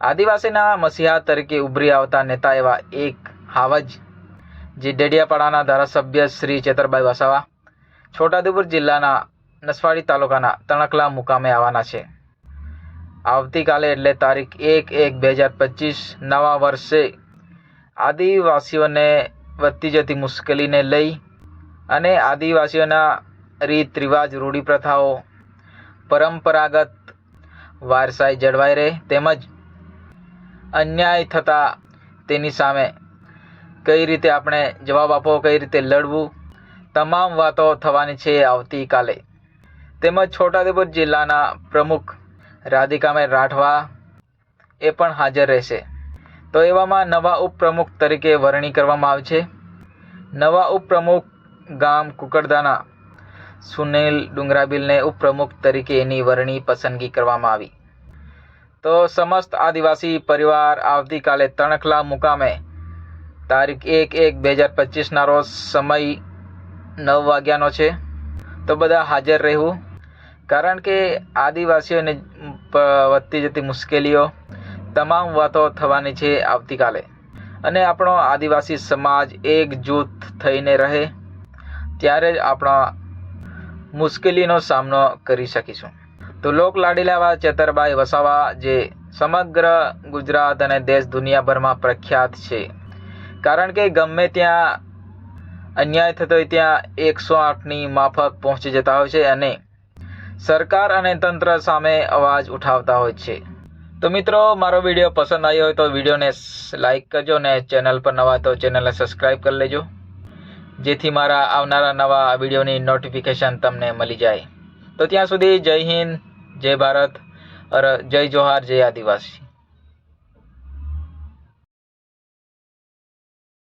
આદિવાસીના મસીહા તરીકે ઉભરી આવતા નેતા એવા એક હાવજ, જે ડેડિયાપાડાના ધારાસભ્ય શ્રી ચેતરભાઈ વસાવા, છોટાઉદેપુર જિલ્લાના નસવાડી તાલુકાના તણકલા મુકામે આવવાના છે. આવતીકાલે એટલે તારીખ એક એક બે હજાર પચીસ નવા વર્ષે આદિવાસીઓને વધતી જતી મુશ્કેલીને લઈ અને આદિવાસીઓના રીત રિવાજ રૂઢિ પ્રથાઓ પરંપરાગત વારસાઈ જળવાઈ રહે તેમજ અન્યાય થતાં તેની સામે કઈ રીતે આપણે જવાબ આપવો, કઈ રીતે લડવું, તમામ વાતો થવાની છે આવતીકાલે. તેમજ છોટાઉદેપુર જિલ્લાના પ્રમુખ રાધિકાબેન રાઠવા એ પણ હાજર રહેશે. તો એવામાં નવા ઉપપ્રમુખ તરીકે વરણી કરવામાં આવશે નવા ઉપપ્રમુખ ગામ કુકડદાના સુનિલ ડુંગરાબિલને ઉપપ્રમુખ તરીકે એની વરણી પસંદગી કરવામાં આવી. તો સમસ્ત આદિવાસી પરિવાર આવતીકાલે તણખલા મુકામે તારીખ એક એક બે હજાર પચીસના રોજ સમય નવ વાગ્યાનો છે. તો બધા હાજર રહેવું. કારણ કે આદિવાસીઓને વધતી જતી મુશ્કેલીઓ તમામ વાતો થવાની છે આવતીકાલે. અને આપણો આદિવાસી સમાજ એકજૂથ થઈને રહે, ત્યારે જ આપણા મુશ્કેલીનો સામનો કરી શકીશું. તો લોક લાડીલાવા, ચેતરબાઈ વસાવા જે સમગ્ર ગુજરાત અને દેશ દુનિયાભરમાં પ્રખ્યાત છે. કારણ કે ગમે ત્યાં અન્યાય થતો હોય ત્યાં એકસો આઠની માફક પહોંચી જતા હોય છે અને સરકાર અને તંત્ર સામે અવાજ ઉઠાવતા હોય છે. તો મિત્રો, મારો વીડિયો પસંદ આવ્યો હોય તો વિડીયોને લાઇક કરજો ને ચેનલ પર નવા તો ચેનલને સબસ્ક્રાઈબ કરી લેજો. જેથી મારા આવનારા નવા વિડીયોની નોટિફિકેશન તમને મળી જાય. તો ત્યાં સુધી જય હિન્દ જય ભારત અર જય જોહાર જય આદિવાસી.